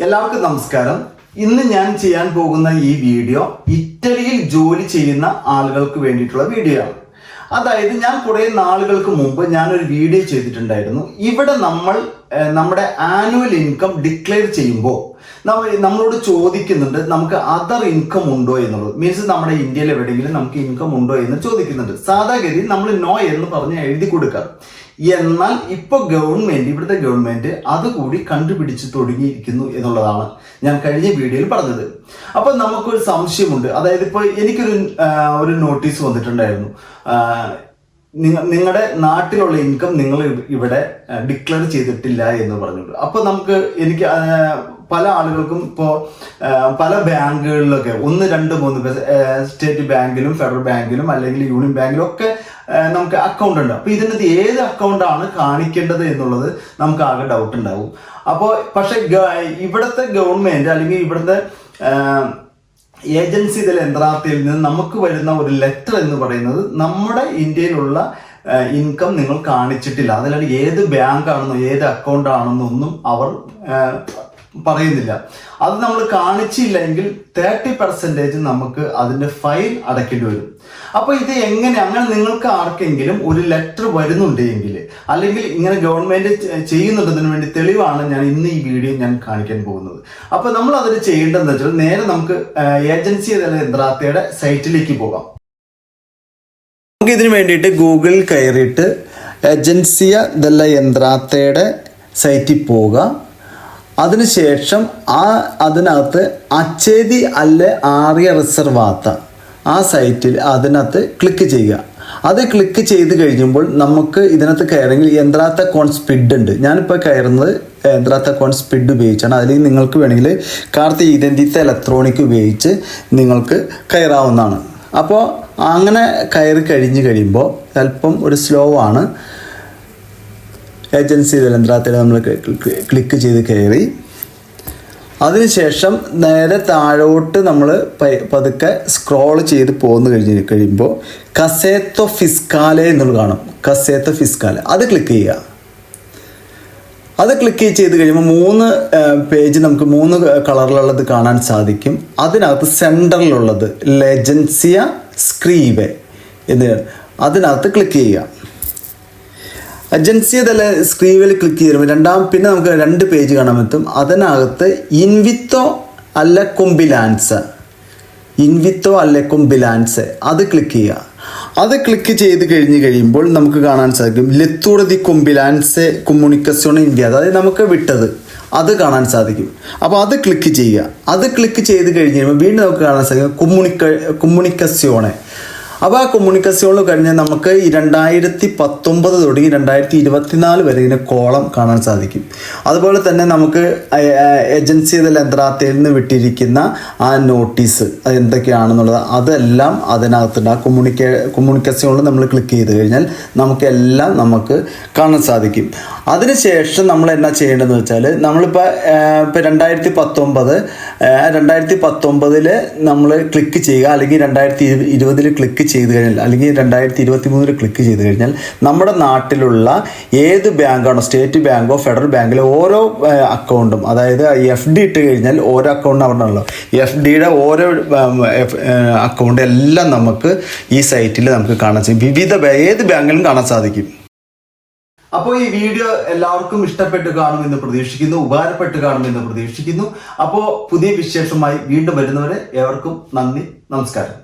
എല്ലാവർക്കും നമസ്കാരം. ഇന്ന് ഞാൻ ചെയ്യാൻ പോകുന്ന ഈ വീഡിയോ ഇറ്റലിയിൽ ജോലി ചെയ്യുന്ന ആളുകൾക്ക് വേണ്ടിയിട്ടുള്ള വീഡിയോ ആണ്. അതായത് ഞാൻ കുറേ നാളുകൾക്ക് മുമ്പ് ഞാനൊരു വീഡിയോ ചെയ്തിട്ടുണ്ടായിരുന്നു. ഇവിടെ നമ്മൾ നമ്മുടെ ആനുവൽ ഇൻകം ഡിക്ലെയർ ചെയ്യുമ്പോൾ നമ്മ നമ്മളോട് ചോദിക്കുന്നുണ്ട് നമുക്ക് അതർ ഇൻകം ഉണ്ടോ എന്നുള്ളത്? മീൻസ് നമ്മുടെ ഇന്ത്യയിൽ എവിടെയെങ്കിലും നമുക്ക് ഇൻകം ഉണ്ടോ എന്ന് ചോദിക്കുന്നുണ്ട്. സാധാഗതി നമ്മൾ നോ എന്ന് പറഞ്ഞ് എഴുതി കൊടുക്കാം എന്നാൽ ഇപ്പൊ ഗവൺമെന്റ് ഇവിടുത്തെ ഗവൺമെന്റ് അതുകൂടി കണ്ടുപിടിച്ച് തുടങ്ങിയിരിക്കുന്നു എന്നുള്ളതാണ് ഞാൻ കഴിഞ്ഞ വീഡിയോയിൽ പറഞ്ഞത്. അപ്പൊ നമുക്കൊരു സംശയമുണ്ട്. അതായത് ഇപ്പൊ എനിക്കൊരു ഒരു നോട്ടീസ് വന്നിട്ടുണ്ടായിരുന്നു. നിങ്ങളുടെ നാട്ടിലുള്ള ഇൻകം നിങ്ങൾ ഇവിടെ ഡിക്ലെയർ ചെയ്തിട്ടില്ല എന്ന് പറഞ്ഞിട്ട്. അപ്പൊ നമുക്ക് എനിക്ക് പല ആളുകൾക്കും ഇപ്പോൾ പല ബാങ്കുകളിലൊക്കെ ഒന്ന് രണ്ട് മൂന്ന് സ്റ്റേറ്റ് ബാങ്കിലും ഫെഡറൽ ബാങ്കിലും അല്ലെങ്കിൽ യൂണിയൻ ബാങ്കിലും ഒക്കെ നമുക്ക് അക്കൗണ്ട് ഉണ്ട്. അപ്പൊ ഇതിനകത്ത് ഏത് അക്കൗണ്ടാണ് കാണിക്കേണ്ടത് എന്നുള്ളത് നമുക്ക് ആകെ ഡൗട്ട് ഉണ്ടാവും. അപ്പോൾ പക്ഷെ ഇവിടുത്തെ ഗവൺമെന്റ് അല്ലെങ്കിൽ ഇവിടുത്തെ ഏജൻസി ഇതിൽ യന്ത്രാർത്ഥയിൽ നിന്ന് നമുക്ക് വരുന്ന ഒരു ലെറ്റർ എന്ന് പറയുന്നത് നമ്മുടെ ഇന്ത്യയിലുള്ള ഇൻകം നിങ്ങൾ കാണിച്ചിട്ടില്ല. അതിലാണ് ഏത് ബാങ്ക് ആണെന്നോ ഏത് അക്കൗണ്ട് ആണെന്നോ ഒന്നും അവർ പറയുന്നില്ല. അത് നമ്മൾ കാണിച്ചില്ലെങ്കിൽ തേർട്ടി പെർസെന്റേജ് നമുക്ക് അതിന്റെ ഫൈൻ അടയ്ക്കേണ്ടി വരും. അപ്പൊ ഇത് എങ്ങനെ അങ്ങനെ നിങ്ങൾക്ക് ആർക്കെങ്കിലും ഒരു ലെറ്റർ വരുന്നുണ്ടെങ്കിൽ അല്ലെങ്കിൽ ഇങ്ങനെ ഗവൺമെന്റ് ചെയ്യുന്നുണ്ടതിന് വേണ്ടി തെളിവാണ് ഞാൻ ഇന്ന് ഈ വീഡിയോ ഞാൻ കാണിക്കാൻ പോകുന്നത്. അപ്പൊ നമ്മൾ അതിന് ചെയ്യേണ്ടതെന്ന് വെച്ചാൽ നേരെ നമുക്ക് ഏജൻസി യന്ത്രാത്തയുടെ സൈറ്റിലേക്ക് പോകാം. നമുക്ക് ഇതിന് വേണ്ടിയിട്ട് ഗൂഗിളിൽ കയറിയിട്ട് ഏജൻസിയ ദല്ല യന്ത്രാത്തയുടെ സൈറ്റിൽ പോവുക അതിനുശേഷം ആ അതിനകത്ത് അച്ചേതി അല്ലെ ആറിയ റിസർവാത്ത ആ സൈറ്റിൽ അതിനകത്ത് ക്ലിക്ക് ചെയ്യുക. അത് ക്ലിക്ക് ചെയ്ത് കഴിയുമ്പോൾ നമുക്ക് ഇതിനകത്ത് കയറെങ്കിൽ യന്ത്രാത്ത കോൺ സ്പിഡ് ഉണ്ട്. ഞാനിപ്പോൾ കയറുന്നത് യന്ത്രാത്ത കോൺ സ്പിഡ് ഉപയോഗിച്ചാണ്. അതിൽ നിങ്ങൾക്ക് വേണമെങ്കിൽ കാർത്തി ഇതന്തിത്ത ഇലക്ട്രോണിക് ഉപയോഗിച്ച് നിങ്ങൾക്ക് കയറാവുന്നതാണ്. അപ്പോൾ അങ്ങനെ കയറി കഴിഞ്ഞ് കഴിയുമ്പോൾ അല്പം ഒരു സ്ലോ ആണ്. ഏജൻസി യന്ത്രത്തിൽ നമ്മൾ ക്ലിക്ക് ചെയ്ത് കയറി. അതിനുശേഷം നേരെ താഴോട്ട് നമ്മൾ പതുക്കെ സ്ക്രോൾ ചെയ്ത് പോന്നു കഴിഞ്ഞ് കഴിയുമ്പോൾ കസേത്തോ ഫിസ്കാലെ എന്നുള്ളത് കാണും. കസേത്തോ ഫിസ്കാലെ അത് ക്ലിക്ക് ചെയ്യുക. അത് ക്ലിക്ക് ചെയ്ത് കഴിയുമ്പോൾ മൂന്ന് പേജ് നമുക്ക് മൂന്ന് കളറിലുള്ളത് കാണാൻ സാധിക്കും. അതിനകത്ത് സെന്ററിലുള്ളത് ലെജൻസിയ സ്ക്രീവേ എന്ന്. അതിനകത്ത് ക്ലിക്ക് ചെയ്യുക. ഏജൻസി അതല്ല സ്ക്രീനിൽ ക്ലിക്ക് ചെയ്യുമ്പോൾ രണ്ടാം പിന്നെ നമുക്ക് രണ്ട് പേജ് കാണാൻ പറ്റും. അതിനകത്ത് ഇൻവിത്തോ അല്ല കൊമ്പിലാൻസ്. ഇൻവിത്തോ അല്ല കൊമ്പിലാൻസ്. അത് ക്ലിക്ക് ചെയ്യുക. അത് ക്ലിക്ക് ചെയ്ത് കഴിഞ്ഞ് കഴിയുമ്പോൾ നമുക്ക് കാണാൻ സാധിക്കും. ലെത്തൂടെ ദി കൊമ്പിലാൻസ് കൊമ്മ്യൂണിക്കസോൺ ഇന്ത്യ. അതായത് നമുക്ക് വിട്ടത്. അത് കാണാൻ സാധിക്കും. അപ്പോൾ അത് ക്ലിക്ക് ചെയ്യുക. അത് ക്ലിക്ക് ചെയ്ത് കഴിഞ്ഞ് കഴിയുമ്പോൾ വീണ്ടും നമുക്ക് കാണാൻ സാധിക്കും കൊമ്മ്യൂണിക്ക കൊമ്മ്യൂണിക്കസ്യോണെ അപ്പോൾ ആ കൊമ്മ്യൂണിക്കേഷനിൽ കഴിഞ്ഞാൽ നമുക്ക് രണ്ടായിരത്തി പത്തൊമ്പത് തുടങ്ങി രണ്ടായിരത്തി ഇരുപത്തിനാല് വരെ ഇതിന് കോളം കാണാൻ സാധിക്കും. അതുപോലെ തന്നെ നമുക്ക് ഏജൻസി യന്ത്രാത്തയിൽ നിന്ന് വിട്ടിരിക്കുന്ന ആ നോട്ടീസ് എന്തൊക്കെയാണെന്നുള്ളത് അതെല്ലാം അതിനകത്തുണ്ട്. ആ കൊമ്മ്യൂണിക്കേ കൊമ്മ്യൂണിക്കേഷനിൽ നമ്മൾ ക്ലിക്ക് ചെയ്ത് കഴിഞ്ഞാൽ നമുക്കെല്ലാം നമുക്ക് കാണാൻ സാധിക്കും. അതിനുശേഷം നമ്മൾ എന്നാ ചെയ്യേണ്ടതെന്ന് വെച്ചാൽ നമ്മളിപ്പോൾ ഇപ്പോൾ രണ്ടായിരത്തി പത്തൊമ്പത് രണ്ടായിരത്തി പത്തൊമ്പതിൽ നമ്മൾ ക്ലിക്ക് ചെയ്യുക അല്ലെങ്കിൽ രണ്ടായിരത്തി ഇരുപതിൽ ക്ലിക്ക് ചെയ്ത് കഴിഞ്ഞാൽ അല്ലെങ്കിൽ രണ്ടായിരത്തി ഇരുപത്തി മൂന്നിൽ ക്ലിക്ക് ചെയ്ത് കഴിഞ്ഞാൽ നമ്മുടെ നാട്ടിലുള്ള ഏത് ബാങ്കാണോ സ്റ്റേറ്റ് ബാങ്കോ ഫെഡറൽ ബാങ്കിലെ ഓരോ അക്കൗണ്ടും അതായത് എഫ് ഡി ഇട്ട് കഴിഞ്ഞാൽ ഓരോ അക്കൗണ്ടും അവിടെ ഉള്ളൂ. എഫ് ഡിയുടെ ഓരോ അക്കൗണ്ട് എല്ലാം നമുക്ക് ഈ സൈറ്റിൽ നമുക്ക് കാണാൻ സാധിക്കും വിവിധ ഏത് ബാങ്കിലും കാണാൻ സാധിക്കും. അപ്പോൾ ഈ വീഡിയോ എല്ലാവർക്കും ഇഷ്ടപ്പെട്ട് കാണുമെന്ന് പ്രതീക്ഷിക്കുന്നു ഉപകാരപ്പെട്ട് കാണുമെന്ന് പ്രതീക്ഷിക്കുന്നു. അപ്പോൾ പുതിയ വിശേഷമായി വീണ്ടും വരുന്നവരെ ഏവർക്കും നന്ദി നമസ്കാരം.